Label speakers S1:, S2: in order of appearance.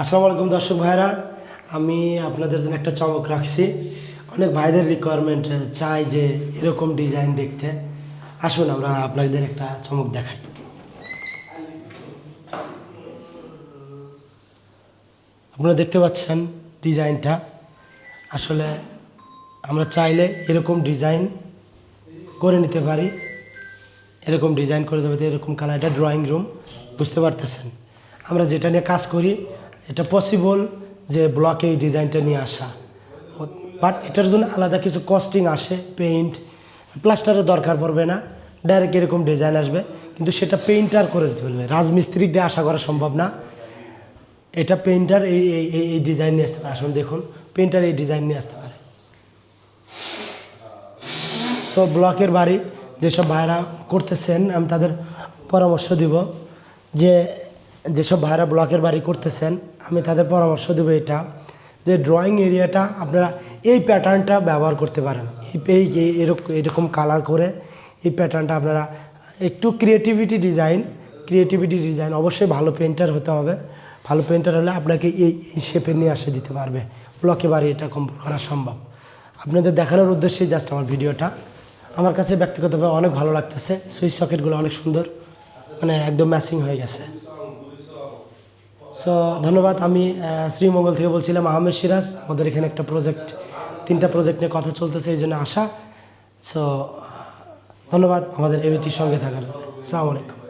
S1: আসসালামু আলাইকুম দর্শক ভাইরা আমি আপনাদের জন্য একটা চমক রাখছি। অনেক ভাইদের রিকোয়ারমেন্ট চাই যে এরকম ডিজাইন দেখতে। আসুন আমরা আপনাদের একটা চমক দেখাই। আপনারা দেখতে পাচ্ছেন ডিজাইনটা আসলে আমরা চাইলে এরকম ডিজাইন করে নিতে পারি। এরকম ডিজাইন করে দেবে এরকম কালার এটা ড্রয়িং রুম বুঝতে পারতেছেন। আমরা যেটা নিয়ে কাজ করি এটা পসিবল যে ব্লকে এই ডিজাইনটা নিয়ে আসা। বাট এটার জন্য আলাদা কিছু কস্টিং আসে পেইন্ট প্লাস্টারের দরকার পড়বে না। ডাইরেক্ট এরকম ডিজাইন আসবে, কিন্তু সেটা পেইন্টার করে দিতে পারবে রাজমিস্ত্রি দিয়ে আশা করা সম্ভব না। এটা পেইন্টার এই এই, এই- এই ডিজাইন নিয়ে আসতে পারে। আসুন দেখুন পেইন্টার এই ডিজাইন নিয়ে আসতে পারে। সো ব্লকের বাড়ি যেসব ভাইরা করতেছেন, আমি তাদের পরামর্শ দিব যে যেসব ভাইরা ব্লকের বাড়ি করতেছেন, আমি তাদের পরামর্শ দেবো এটা, যে ড্রয়িং এরিয়াটা আপনারা এই প্যাটার্নটা ব্যবহার করতে পারেন। এই এরকম এরকম কালার করে এই প্যাটার্নটা আপনারা একটু ক্রিয়েটিভিটি ডিজাইন ক্রিয়েটিভিটি ডিজাইন অবশ্যই ভালো পেন্টার হতে হবে। ভালো পেন্টার হলে আপনাকে এই এই শেপে নিয়ে আসে দিতে পারবে। ব্লকে বাড়ি এটা কম করা সম্ভব। আপনাদের দেখানোর উদ্দেশ্যেই জাস্ট আমার ভিডিওটা। আমার কাছে ব্যক্তিগতভাবে অনেক ভালো লাগতেছে। সুইচ সকেটগুলো অনেক সুন্দর। মানে একদম ম্যাচিং হয়ে গেছে। সো ধন্যবাদ। আমি শ্রীমঙ্গল থেকে বলছিলাম আহমেদ সিরাজ। আমাদের এখানে একটা প্রজেক্ট তিনটা প্রজেক্ট নিয়ে কথা চলতেছে, এই জন্য আসা সো ধন্যবাদ আমাদের এবিটির সঙ্গে থাকার জন্য। আলাইকুম।